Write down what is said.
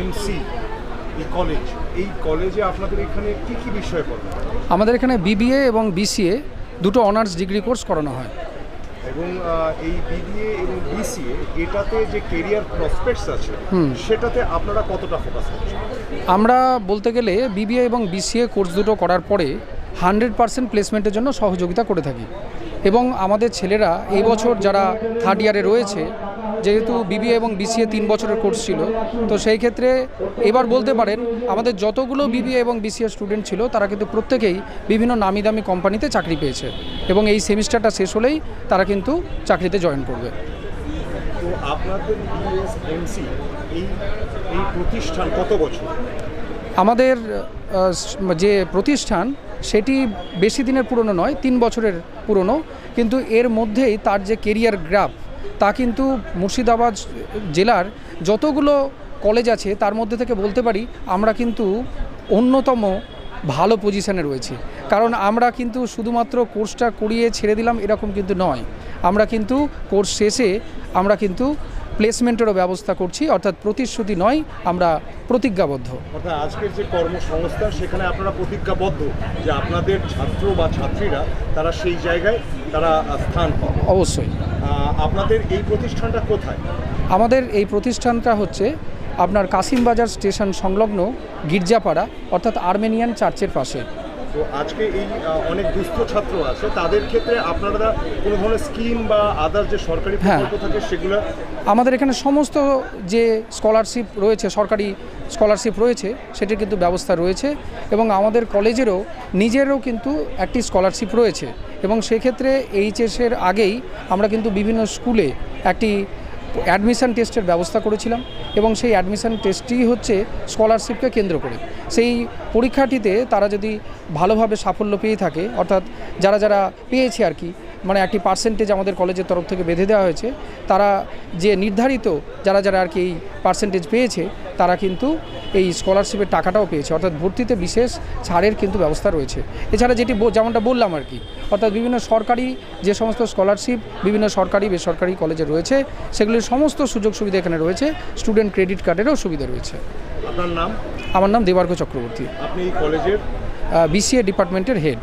MC এই college এই কলেজে আপনাদের এখানে কি কি বিষয় পড়বে আমাদের এখানে বিবিএ এবং বিসিএ দুটো অনার্স ডিগ্রি কোর্স করানো হয়। এবং এই বিবিএ এবং বিসিএ এটাতে যে কেরিয়ার প্রসপেক্টস আছে সেটাতে আপনারা কতটা ফোকাস করছেন? আমরা বলতে গেলে বিবিএ এবং বিসিএ কোর্স দুটো করার পরে হান্ড্রেড পার্সেন্ট প্লেসমেন্টের জন্য সহযোগিতা করে থাকি। এবং আমাদের ছেলেরা এই বছর যারা থার্ড ইয়ারে রয়েছে যেহেতু বিবিএ এবং বিসিএ তিন বছরের কোর্স ছিল তো সেই ক্ষেত্রে এবার বলতে পারেন আমাদের যতগুলো বিবিএ এবং বিসিএ স্টুডেন্ট ছিল তারা কিন্তু প্রত্যেকেই বিভিন্ন নামি দামি কোম্পানিতে চাকরি পেয়েছে এবং এই সেমিস্টারটা শেষ হলেই তারা কিন্তু চাকরিতে জয়েন করবে। আপনাদের এই এই প্রতিষ্ঠান কত বছর? আমাদের যে প্রতিষ্ঠান সেটি বেশি দিনের পুরনো নয় তিন বছরের পুরনো কিন্তু এর মধ্যেই তার যে কেরিয়ার গ্রাফ তা কিন্তু মুর্শিদাবাদ জেলার যতগুলো কলেজ আছে, তার মধ্যে থেকে বলতে পারি আমরা কিন্তু অন্যতম ভালো পজিশানে রয়েছি। কারণ আমরা কিন্তু শুধুমাত্র কোর্সটা করিয়ে ছেড়ে দিলাম এরকম কিন্তু নয়। আমরা কিন্তু কোর্স শেষে আমরা কিন্তু প্লেসমেন্টেরও ব্যবস্থা করছি অর্থাৎ প্রতিশ্রুতি নয় আমরা প্রতিজ্ঞাবদ্ধ। অর্থাৎ আজকের যে কর্মসংস্থান সেখানে আপনারা প্রতিজ্ঞাবদ্ধ যে আপনাদের ছাত্র বা ছাত্রীরা তারা সেই জায়গায় তারা স্থান পাবে। অবশ্যই। আপনাদের এই প্রতিষ্ঠানটা কোথায়? আমাদের এই প্রতিষ্ঠানটা হচ্ছে আপনার কাসিমবাজার স্টেশন সংলগ্ন গির্জাপাড়া অর্থাৎ আর্মেনিয়ান চার্চের পাশে। তো আজকে এই অনেক দুস্থ ছাত্র আছে তাদের ক্ষেত্রে আপনারা কোনো ধরনের স্কিম বা আদার যে সরকারি হ্যাঁ। প্রকল্প থাকে সেগুলো আমাদের এখানে সমস্ত যে স্কলারশিপ রয়েছে সরকারি স্কলারশিপ রয়েছে সেটির কিন্তু ব্যবস্থা রয়েছে এবং আমাদের কলেজেরও নিজেরও কিন্তু একটি স্কলারশিপ রয়েছে এবং সেক্ষেত্রে এইচএসের আগেই আমরা কিন্তু বিভিন্ন স্কুলে একটি অ্যাডমিশন টেস্টের ব্যবস্থা করেছিলাম এবং সেই অ্যাডমিশান টেস্টটি হচ্ছে স্কলারশিপকে কেন্দ্র করে। সেই পরীক্ষাটিতে তারা যদি ভালোভাবে সাফল্য পেয়ে থাকে, অর্থাৎ যারা যারা পেয়েছে আর কি মানে একটি পার্সেন্টেজ আমাদের কলেজের তরফ থেকে বেঁধে দেওয়া হয়েছে। তারা যে নির্ধারিত যারা যারা আর কি এই পার্সেন্টেজ পেয়েছে তারা কিন্তু এই স্কলারশিপের টাকাটাও পেয়েছে। অর্থাৎ ভর্তিতে বিশেষ ছাড়ের কিন্তু ব্যবস্থা রয়েছে। এছাড়া যেটি যেমনটা বললাম আর কি অর্থাৎ বিভিন্ন সরকারি যে সমস্ত স্কলারশিপ বিভিন্ন সরকারি বেসরকারি কলেজে রয়েছে সেগুলির সমস্ত সুযোগ সুবিধা এখানে রয়েছে। স্টুডেন্ট ক্রেডিট কার্ডেরও সুবিধা রয়েছে। আপনার নাম? আমার নাম দেবার্ঘ চক্রবর্তী। আপনি এই কলেজের বিসিএ ডিপার্টমেন্টের হেড